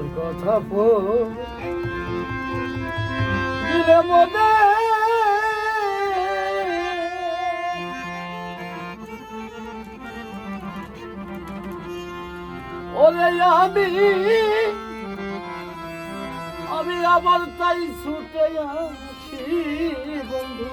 তোর কথা পড়ে মনে। ওরে আমি আমি আবার তাই ছুটে আছি বন্ধু।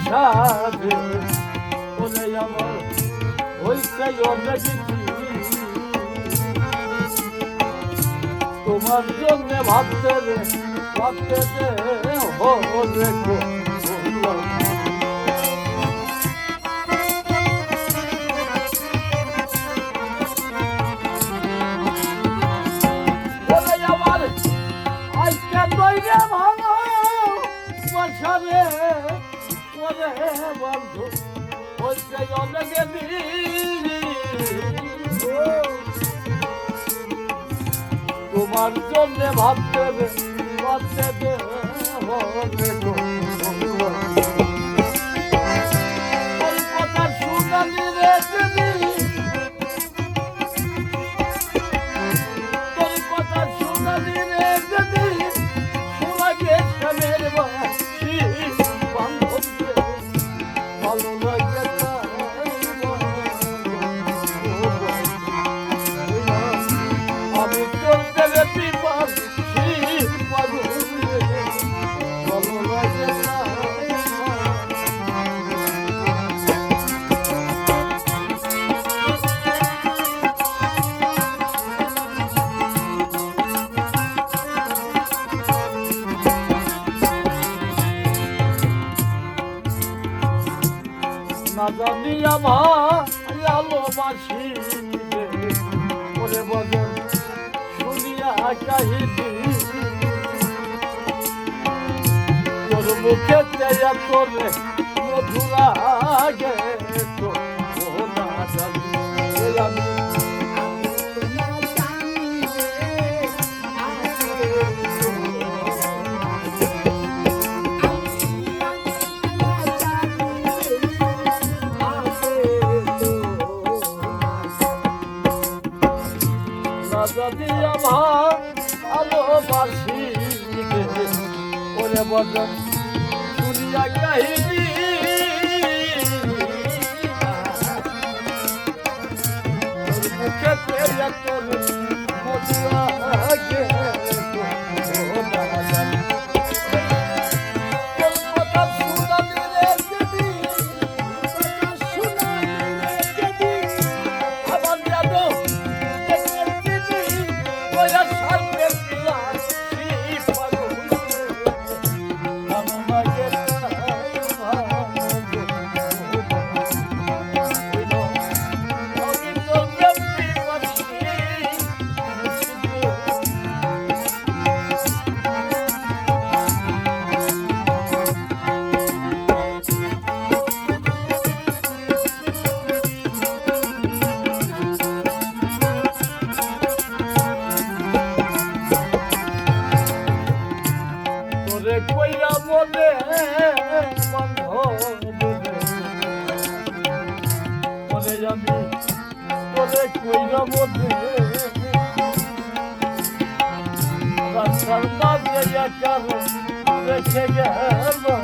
দে বলে আমার হইতে অনেক তোমার জন্য ভাবতে রে ভাবতে দে হলে পরে বন্ধু হচ্ছে অনেকে তোমার জন্য ভাবতে ভাবতে হবে। জানি আমার ভালোবাসি ওরে বদন শুনিয়া কাহিনী তোর মুখে তেয়া তোরে মধুরা গে তো না জানি ওরে বদন মুখে তোর মধুরা জগতে Başlardan ne yakarım ve şeker var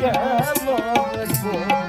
গেল।